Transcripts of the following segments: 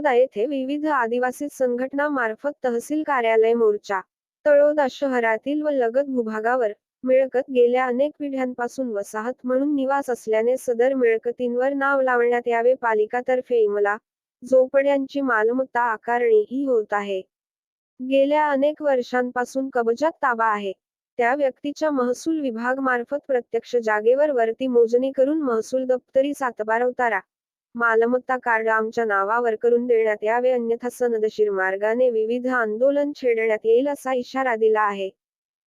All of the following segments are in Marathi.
तळोदा येथे विविध आदिवासी संघटनामार्फत तहसील कार्यालय मोर्चा तळोदा शहरातील व लगत भूभागावर मिळकत गेल्या अनेक पिढ्यांपासून वसाहत म्हणून निवास असल्याने सदर मिळकतींवर नाव लावण्यात यावे. पालिकातर्फे इमला झोपड्यांची मालमत्ता आकारणी ही होत आहे. गेल्या अनेक वर्षांपासून कब्जात ताबा आहे. त्या व्यक्तीच्या महसूल विभाग मार्फत प्रत्यक्ष जागेवर वरती मोजणी करून महसूल दप्तरी सातबार उतारा मालमत्ता कार्ड आमच्या नावावर करून देण्यात यावे अन्यथा सनदशीर मार्गाने विविध आंदोलन छेडण्यात येईल असा इशारा दिला आहे.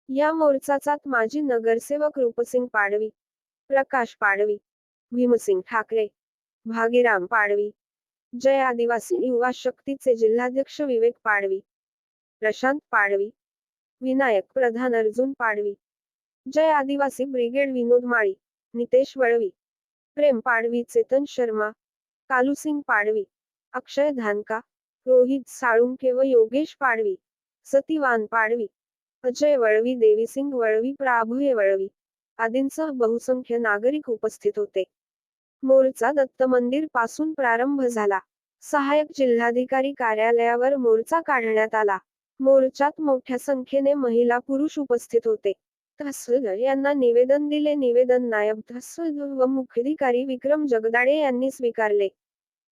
या मोर्चाचा माजी नगरसेवक रूपसिंग पाडवी प्रकाश पाडवी भीमसिंग ठाकरे भागीराम पाडवी जय आदिवासी युवा शक्तीचे जिल्हाध्यक्ष विवेक पाडवी प्रशांत पाडवी विनायक प्रधान अर्जुन पाडवी जय आदिवासी ब्रिगेड विनोद माळी नितेश वळवी प्रेम पाडवी चेतन शर्मा कालूसिंग पाडवी अक्षय धानका रोहित साळुंके व योगेश पाडवी सतीवान पाडवी अजय वळवी देवीसिंग वळवी प्राभुये वळवी आदींसह बहुसंख्य नागरिक उपस्थित होते. मोर्चा दत्त मंदिरपासून प्रारंभ झाला. सहाय्यक जिल्हाधिकारी कार्यालयावर मोर्चा काढण्यात आला. मोर्चात मोठ्या संख्येने महिला पुरुष उपस्थित होते. तहसीलदार यांना निवेदन दिले. निवेदन नायब तहसीलदार व मुख्याधिकारी विक्रम जगदाडे यांनी स्वीकारले.